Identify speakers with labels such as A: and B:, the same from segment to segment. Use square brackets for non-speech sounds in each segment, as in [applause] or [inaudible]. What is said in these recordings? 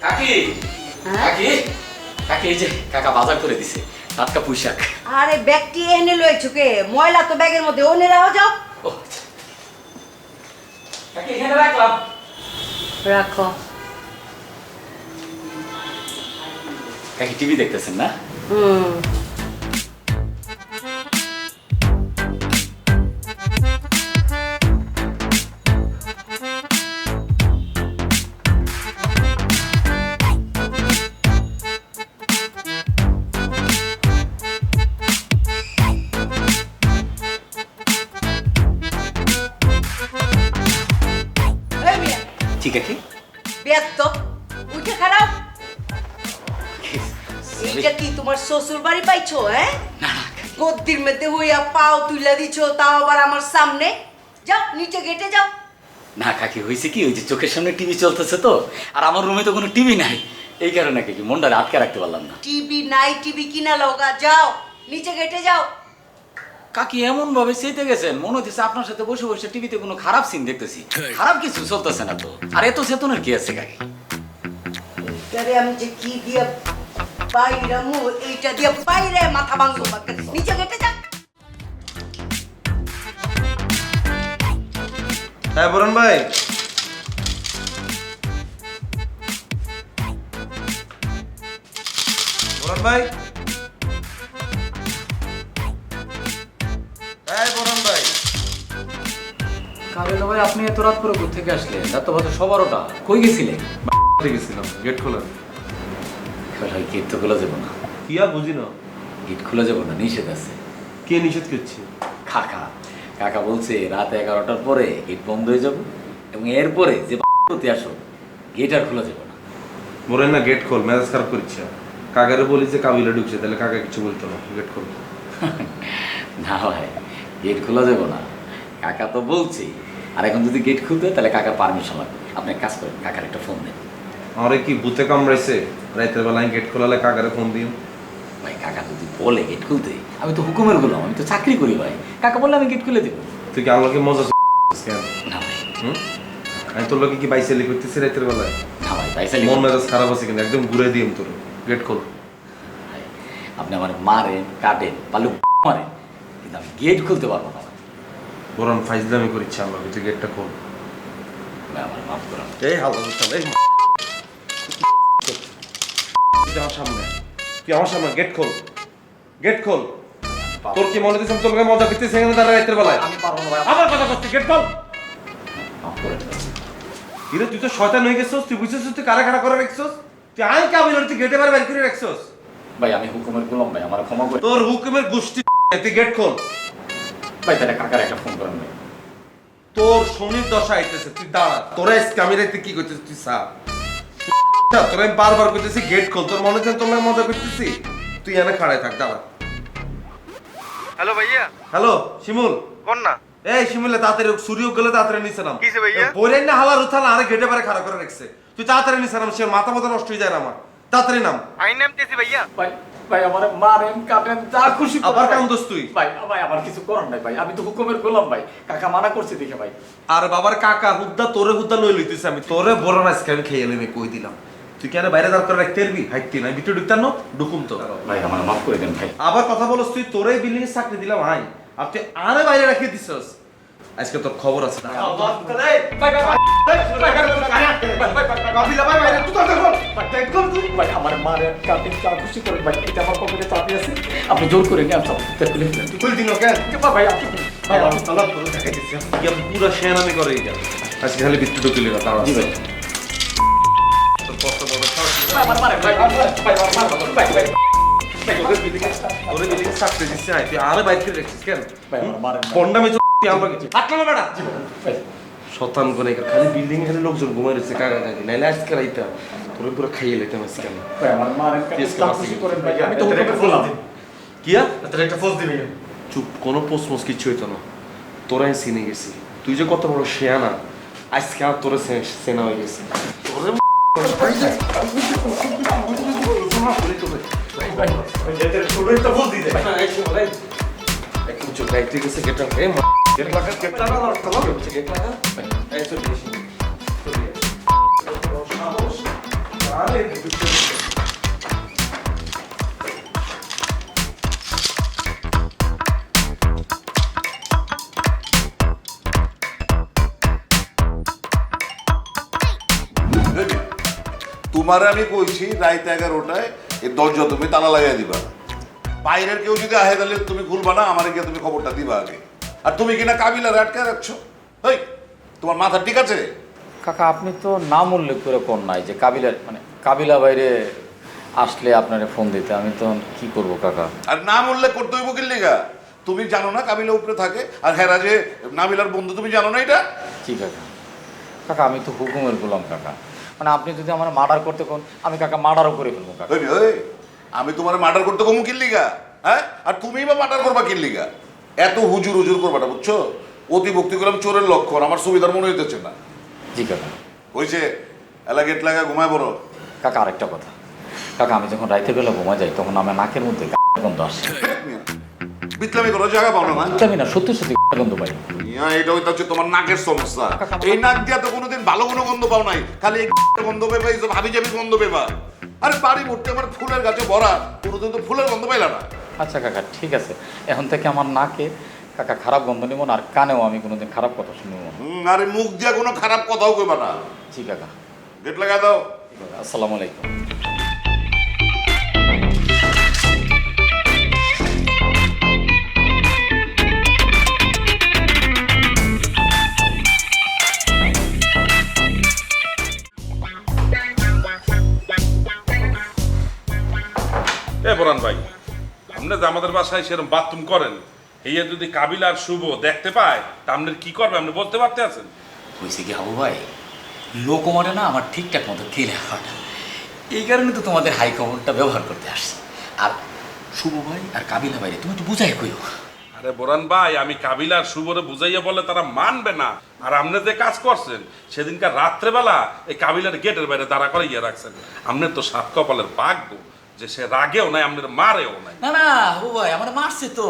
A: কাকি!
B: হ্যাঁ?
A: কাকি! কাকি এই যে কাকা বাজার করে দিছে। টাটকা পুঁইশাক।
B: আরে ব্যাগটি এনে লয়েছো কে? ময়লা তো ব্যাগের মধ্যে। ওনে রাও যাও।
A: আচ্ছা। কাকি এখানে রাখলাম।
B: রাখো।
A: কাকি টিভি দেখতেছেন না?
B: হুম।
A: ঠিক আছে?
B: বেয়াদ তো উঠে খারাপ। এইটা কি তোমার শ্বশুর বাড়ি পাইছো হ্যাঁ। গদ্দির মধ্যে হইয়া পাও তুইলা দিছো তাও আবার আমার সামনে। যাও নিচে গেটে যাও।
A: না কাকি হয়েছে কি? ওই যে চোখের সামনে টিভি চলতেছে তো আর আমার রুমে তো কোনো টিভি নাই। এই কারণে কাকি মনটা আটকে রাখতে পারলাম না।
B: টিভি নাই টিভি কিনা লগা যাও নিচে গেটে যাও।
A: কাকি এমন ভাবে চেতে গেছেন মনে হচ্ছে আপনার সাথে বসে বসে টিভিতে কোনো খারাপ সিন দেখতেছি। খারাপ কিছু চলতেছে না তো। আর এত চেতনের কি আছে কাকি?
B: আমি যে কি দিয়া এইটা দিয়া বাইরে মাথা ভাঙবো নিচে গেটে যা।
C: হ্যাঁ বরুণ ভাই। বরুণ ভাই।
A: কাবিল ভাই আপনি এত রাত করে থেকে আসলেন? রাত তো হয়তো সবারোটা কই গেছিলেন?
C: গেছিলাম গেট খোলা।
A: ভাই গেট তো খোলা যাব না।
C: কি আর বুঝি না।
A: গেট খোলা যাব না নিষেধ আছে।
C: কে নিষেধ করছে?
A: কাকা। কাকা বলছে রাত এগারোটার পরে গেট বন্ধ হয়ে যাব এবং এরপরে যে প্রতি আসো গেট আর খোলা যাব না।
C: বলেন না গেট খোল মেজাজ খারাপ করিচ্ছে কাকারে বলি যে কাবিলা ঢুকছে তাহলে কাকা কিছু বলতো না গেট খোল। [laughs]
A: না ভাই গেট খোলা যাব না। কাকা তো বলছে আর এখন যদি গেট খুলতে তাহলে কাকার পারমিশন লাগবে। আপনি কাজ করেন কাকার একটা ফোন দেন।
C: আমারে কি ভূতে কামড়াইছে? রাতের বেলায় গেট খোলালে কাকারে ফোন দিও।
A: ভাই কাকা যদি বলে গেট খুলতে আমি তো হুকুমের গোলাম আমি তো চাকরি করি ভাই। কাকা বললে আমি গেট খুলে দেবো।
C: তুই কি আমাকে মজা কেন?
A: না ভাই।
C: হুম? আমি তোর লোকে কি বাইসালি করতেছি রাতের বেলায়?
A: না ভাই পয়সা
C: মন মেজাজ খারাপ আছে কিন্তু একদম ঘুরে দিম তোর। গেট খোল।
A: ভাই, আপনি আমার মারেন কাটেন পালু মারেন কিন্তু আমি গেট খুলতে পারব না।
C: বরং ফাইজলামি করিচ্ছে আমাকে তুই গেটটা খোল
A: আমার
C: এই হালকা করতাম এই আমার সামনে? তুই আমার সামনে গেট খোল। গেট খোল। তোর কি মনে তোর মজা রাতের বেলায়?
A: আমি পারব না
C: আবার কথা করছিস গেট খোল।
A: করে
C: তুই তো শয়তান হয়ে গেছিস তুই বুঝছিস তুই কারা কারা করে রাখছিস? তুই আই কাবিল তুই গেটে বের করে রাখছিস।
A: ভাই আমি হুকুমের গোলাম ভাই আমার ক্ষমা করে
C: তোর হুকুমের গোষ্ঠী তুই গেট খোল।
A: ভাই তাহলে কাকার একটা ফোন করেন ভাই?
C: তোর শনির দশা আইতেছে তুই দাঁড়া তোরা রাইতে কি করতেছিস তুই সা তোরা আমি বারবার করতেছি গেট খোল তোর মনে হচ্ছে তোমরা মজা করতেছি? তুই এনে খাড়ায় থাক দাঁড়া।
D: হ্যালো ভাইয়া।
C: হ্যালো শিমুল।
D: কোন না
C: এই শিমুলে তাড়াতাড়ি সূর্য গেলে তাড়াতাড়ি নিচে নাম।
D: কিসে ভাইয়া?
C: বলেন না হালার উঠাল আরে গেটে পারে খাড়া করে রাখছে। তুই তাড়াতাড়ি নিচে নাম সে মাথা মাথা নষ্ট হয়ে যায় না আমার। তাড়াতাড়ি নাম।
D: আইন নামতেছি ভাইয়া।
A: ভাই ভাই আমার মারেন কাটেন যা খুশি
C: আবার
A: ভাই।
C: কেমন দোষ তুই?
A: ভাই ভাই আমার কিছু করার নাই ভাই আমি তো হুকুমের গোলাম ভাই। কাকা মানা করছে দেখে ভাই।
C: আর বাবার কাকা হুদ্দা তোরে হুদ্দা লই লইতেছে আমি। তোরে বড় আমি খেয়ে এলাম কই দিলাম? তুই কেন বাইরে দাঁড় করে রাখতে পারবি হাইতে না ভিতরে ঢুকতাম না? ঢুকুম তো।
A: ভাই আমার মাফ করে দেন ভাই।
C: আবার কথা বলস তুই তোরে বিল্ডিং চাকরি দিলাম হাই আর তুই আরে বাইরে রাখিয়ে দিছস? আজকে তোর খবর আছে না
A: ভাই আমার মারে কাটেন যা খুশি ভাই এটা আমার পকেটে চাপি আছে আপনি জোর করে নিয়ে আসো খুলে ফেলেন
C: তুই দিন কেন
A: ভাই আপনি ভাই আমি
C: পুরো সেনামি করে এই আজকে খালি বিদ্যুৎ ঢুকিলি না তারা
A: ভাই
C: তোর কষ্ট বড়
A: ভাই আমার মারে ভাই ভাই ভাই ভাই ভাই
C: আরে করে রাখিস কেন বন্ডা তুই আমরা কিছু হাত না বেটা শতান করে খালি বিল্ডিং খালি লোকজন ঘুমাই রয়েছে কাকা কাকি নাইলে আজকে রাইতা তোরে পুরো খাইয়ে লাইতাম আজকে আমি
A: ভাই আমার মারে কাটেন
C: Yes,
A: যা
C: class
A: খুশি
C: থেকে।
A: করেন ভাই আমি তো হুকুমের গোলাম
D: একটা ফোন দিবি
C: চুপ কোনো পোস্ট মোস কিচ্ছু হইতো না তোরাই সিনে গেছি তুই যে কত বড় শেয়ানা আজকে আর তোরে সেনা হয়ে গেছে তোরে
D: একটা ফোন দিতে
C: একটু চুপ রাইতে গেছে গেটা হে গেট লাগা গেট লাগা কলম হচ্ছে গেট লাগা এই চল বেশি আরে
E: বুঝলি? তোমারে আমি কইছি রাত এগারোটায় এই দরজা তুমি তালা লাগাই দিবা বাইরের কেউ যদি আহে তাহলে তুমি খুলবা না আমার গিয়ে তুমি খবরটা দিবা আগে আর তুমি কিনা কাবিলার আটকে রাখছো? এই তোমার মাথা ঠিক আছে?
A: কাকা আপনি তো নাম উল্লেখ করে কোন নাই যে কাবিলার মানে কাবিলা বাইরে আসলে আপনারে ফোন দিতে আমি তো কি করব কাকা?
E: আর নাম উল্লেখ করতে হইব কি লিগা? তুমি জানো না কাবিলা উপরে থাকে? আর হেরা যে নাবিলার বন্ধু তুমি জানো না এটা?
A: কি কাকা? কাকা আমি তো হুকুমের গোলাম কাকা। মানে আপনি যদি আমার মার্ডার করতে কোন আমি কাকা মার্ডারও করে ফেলব কাকা।
E: ওই ওই, আমি তোমার মার্ডার করতে কমু কি লিগা? হ্যাঁ? আর তুমি বা মার্ডার করবা কি লিগা? এত হুজুর হুজুর করবাটা বুঝছ? অতি ভক্তি করলাম চোরের লক্ষণ আমার সুবিধার মনে হইতেছে না।
A: জি কাকা।
E: হয়েছে এলা গেট লাগা ঘুমায় বড়
A: কাকা আরেকটা কথা। কাকা আমি যখন রাইতে বেলা ঘুমা যাই তখন আমার নাকের মধ্যে গন্ধ আসে।
E: বিতলামি করো জায়গা পাও না না
A: আমি না সত্যি সত্যি গন্ধ পাই।
E: ইয়া, এটা হইতে হচ্ছে তোমার নাকের সমস্যা। এই নাক দিয়া তো কোনোদিন ভালো কোনো গন্ধ পাও নাই। খালি এই গন্ধ পেবা এই সব হাবি জাবি গন্ধ পেবা। আরে বাড়ি ভর্তি আমার ফুলের গাছে ভরা। কোনোদিন তো ফুলের গন্ধ পাইলা না।
A: আচ্ছা কাকা ঠিক আছে। এখন থেকে আমার নাকে কাকা খারাপ গন্ধ নিব না আর কানেও আমি কোনোদিন খারাপ কথা শুনব না।
E: হুম, আরে মুখ দিয়া কোনো খারাপ কথাও কইবা না।
A: জি কাকা।
E: গেট লাগা দাও।
A: আসসালামু আলাইকুম।
F: এ বরান ভাই আপনি যে আমাদের বাসায় সেরকম বাথরুম করেন? এই যদি কাবিল আর শুভ দেখতে পায় তা আপনার কি করবে? আপনি বলতে পারতে আছেন?
A: হয়েছে কি হাবু ভাই লোক মারে না আমার ঠিকঠাক মতো খেলে হওয়াটা এই কারণে তো তোমাদের হাই খবরটা ব্যবহার করতে আসছি। আর শুভ ভাই আর কাবিলা ভাই তুমি একটু বুঝাই কইও।
F: আরে বোরান ভাই আমি কাবিল আর শুভরে বুঝাইয়া বলে তারা মানবে না। আর আপনি যে কাজ করছেন সেদিনকার রাত্রেবেলা এই কাবিলার গেটের বাইরে দাঁড়া করে ইয়ে রাখছেন। আপনি তো সাত কপালের ভাগ্য। যে সে রাগেও নাই আপনার মারেও নাই।
A: না না হাবু ভাই আমার মারছে তো।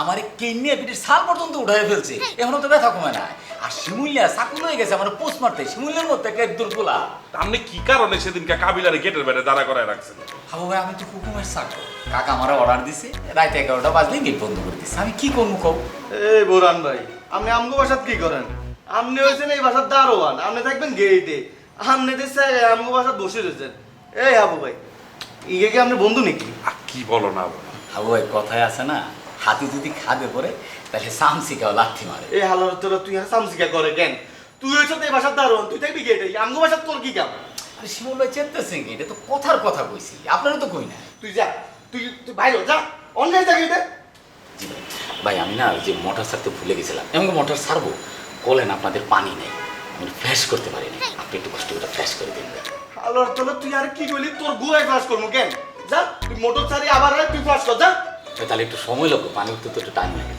A: আমার কেনিয়া পিঠের সাল পর্যন্ত উঠাই ফেলছে। এখনও তো ব্যথা কমে না আর শিমুলিয়া সাকুল হয়ে গেছে আমার পোস্ট মারতে। শিমুলিয়ার মধ্যে একটা দুর্বলা
F: তা আপনি কি কারণে সেদিনকে কাবিলার গেটের বাইরে দাঁড়া করায় রাখছেন
A: হাবু ভাই আমি তো হুকুমের চাকর কাকা আমার অর্ডার দিছে। রাত এগারোটা বাজলে গেট বন্ধ করে দিছে। আমি কি করব কব
D: এই বোরান ভাই আপনি আমগো বাসাত কি করেন? আপনি হয়েছেন এই বাসার দারোয়ান। আপনি থাকবেন গেইটে আপনি দেশে আমগো বাসাত বসে রয়েছেন। এই আবু ভাই ইয়ে কি আপনি বন্ধু নাকি?
F: আর কি বলো না বলো।
A: ভাই কথায় আছে না হাতি যদি খাদে পড়ে তাহলে সামসিকাও লাথি মারে।
D: এই হালার তোরা তুই আর সামসিকা করে কেন? তুই হয়েছ এই বাসার দারোয়ান তুই থাকবি গেটে আমগো বাসার তোর কি কাম?
A: আরে শিমুল ভাই চেতেছেন কি? এটা তো কথার কথা কইছি আপনারও তো কই না।
D: তুই যা তুই তুই বাইরে যা অন্যায় যা গেটে
A: জি ভাই আমি না ওই যে মোটর ছাড়তে ভুলে গেছিলাম। এমন মোটর ছাড়বো? বলেন আপনাদের পানি নেই। আমি ফ্ল্যাশ করতে পারিনি। আপনি একটু কষ্ট করে ফ্রেশ করে দিন
D: হালার তোরা তুই আর কি করলি? তোর গুয়ায় ফ্লাশ করব কেন? যা তুই মোটর ছাড়ি আবার আয়, তুই ফ্লাশ কর যা।
A: তাহলে একটু সময় লাগবে পানি উঠতে তো একটু টাইম লাগে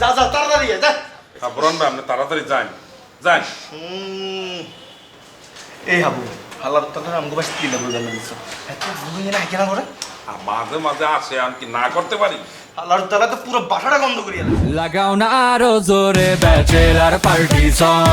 D: যা যা তাড়াতাড়ি যা
F: তা বোরান ভাই আপনি তাড়াতাড়ি যান। যান।
D: এই হাবু হালার তোর আমগো বাস কি লাগবে জানা দিছ এত ভুলে না কেন করে
F: আর মাঝে মাঝে আসে আমি কি না করতে পারি?
D: হালার তালা তো পুরো বাসাটা বন্ধ করিয়া
G: লাগাও না আরও জোরে ব্যাচেলার পার্টি সং